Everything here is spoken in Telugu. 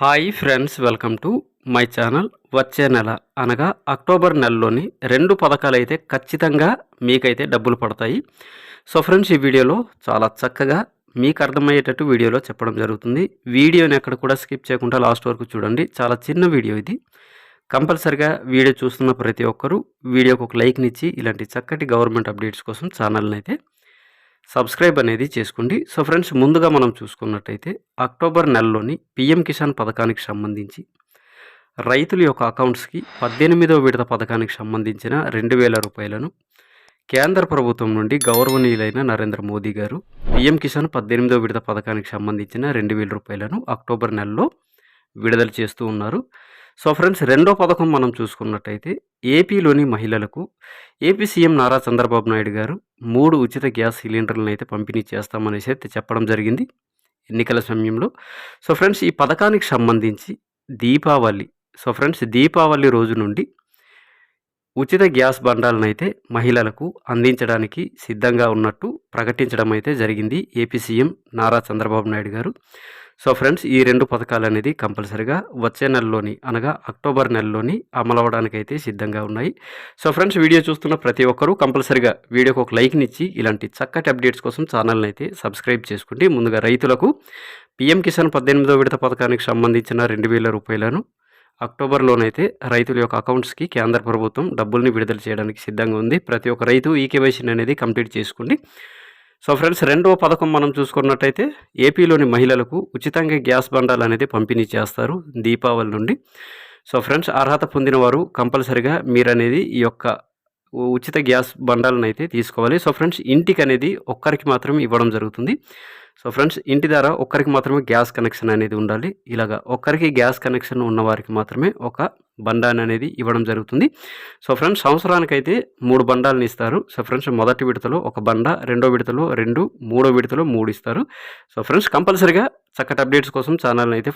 Hi friends welcome to my channel వచ్చే నెల అనగా అక్టోబర్ నెలలోని రెండు పథకాలు అయితే ఖచ్చితంగా మీకైతే డబ్బులు పడతాయి. సో ఫ్రెండ్స్ ఈ వీడియోలో చాలా చక్కగా మీకు అర్థమయ్యేటట్టు వీడియోలో చెప్పడం జరుగుతుంది. వీడియోని ఎక్కడ కూడా స్కిప్ చేయకుండా లాస్ట్ వరకు చూడండి. చాలా చిన్న వీడియో ఇది. కంపల్సరిగా వీడియో చూస్తున్న ప్రతి ఒక్కరూ వీడియోకి ఒక లైక్నిచ్చి ఇలాంటి చక్కటి గవర్నమెంట్ అప్డేట్స్ కోసం ఛానల్ని అయితే సబ్స్క్రైబ్ అనేది చేసుకోండి. సో ఫ్రెండ్స్ ముందుగా మనం చూసుకున్నట్టయితే అక్టోబర్ నెలలోని పిఎం కిసాన్ పథకానికి సంబంధించి రైతుల యొక్క అకౌంట్స్కి పద్దెనిమిదవ విడత పథకానికి సంబంధించిన రెండు వేల రూపాయలను కేంద్ర ప్రభుత్వం నుండి గౌరవనీయులైన నరేంద్ర మోదీ గారు పిఎం కిసాన్ పద్దెనిమిదవ విడత పథకానికి సంబంధించిన రెండు వేల రూపాయలను అక్టోబర్ నెలలో విడుదల చేస్తూ ఉన్నారు. సో ఫ్రెండ్స్ రెండో పథకం మనం చూసుకున్నట్టయితే ఏపీలోని మహిళలకు ఏపీ సీఎం నారా చంద్రబాబు నాయుడు గారు మూడు ఉచిత గ్యాస్ సిలిండర్లను అయితే పంపిణీ చేస్తామనేసి అయితే చెప్పడం జరిగింది ఎన్నికల సమయంలో. సో ఫ్రెండ్స్ ఈ పథకానికి సంబంధించి దీపావళి సో ఫ్రెండ్స్ దీపావళి రోజు నుండి ఉచిత గ్యాస్ బండాలనైతే మహిళలకు అందించడానికి సిద్ధంగా ఉన్నట్టు ప్రకటించడం అయితే జరిగింది. AP CM Nara Chandrababu Naidu garu. So friends ఈ రెండు పథకాలు అనేది కంపల్సరిగా వచ్చే నెలలోని అనగా అక్టోబర్ నెలలోని అమలవడానికి అయితే సిద్ధంగా ఉన్నాయి. సో ఫ్రెండ్స్ వీడియో చూస్తున్న ప్రతి ఒక్కరూ కంపల్సరిగా వీడియోకి ఒక లైక్ని ఇచ్చి ఇలాంటి చక్కటి అప్డేట్స్ కోసం ఛానల్ని అయితే సబ్స్క్రైబ్ చేసుకోండి ముందుగా రైతులకు పిఎం కిసాన్ పద్దెనిమిదో విడత పథకానికి సంబంధించిన రెండు వేల రూపాయలను అక్టోబర్లోనైతే రైతుల యొక్క అకౌంట్స్కి కేంద్ర ప్రభుత్వం డబ్బుల్ని విడుదల చేయడానికి సిద్ధంగా ఉంది. ప్రతి ఒక్క రైతు ఈ కేవైసీని అనేది కంప్లీట్ చేసుకోండి. సో ఫ్రెండ్స్ రెండవ పథకం మనం చూసుకున్నట్టయితే ఏపీలోని మహిళలకు ఉచితంగా గ్యాస్ బండాలు అనేది పంపిణీ చేస్తారు దీపావళి నుండి. సో ఫ్రెండ్స్ అర్హత పొందిన వారు కంపల్సరిగా మీరనేది ఈ యొక్క ఉచిత గ్యాస్ బండాలను అయితే తీసుకోవాలి. సో ఫ్రెండ్స్ ఇంటికి అనేది ఒక్కరికి మాత్రమే ఇవ్వడం జరుగుతుంది. సో ఫ్రెండ్స్ ఇంటి ద్వారా ఒక్కరికి మాత్రమే గ్యాస్ కనెక్షన్ అనేది ఉండాలి. ఇలాగా ఒక్కరికి గ్యాస్ కనెక్షన్ ఉన్న వారికి మాత్రమే ఒక బండాన్ని అనేది ఇవ్వడం జరుగుతుంది. సో ఫ్రెండ్స్ సంవత్సరానికైతే మూడు బండాలను ఇస్తారు. సో ఫ్రెండ్స్ మొదటి విడతలో ఒక బండ రెండో విడతలో రెండు మూడో విడతలో మూడు ఇస్తారు. సో ఫ్రెండ్స్ కంపల్సరిగా చక్కటి అప్డేట్స్ కోసం ఛానల్ని అయితే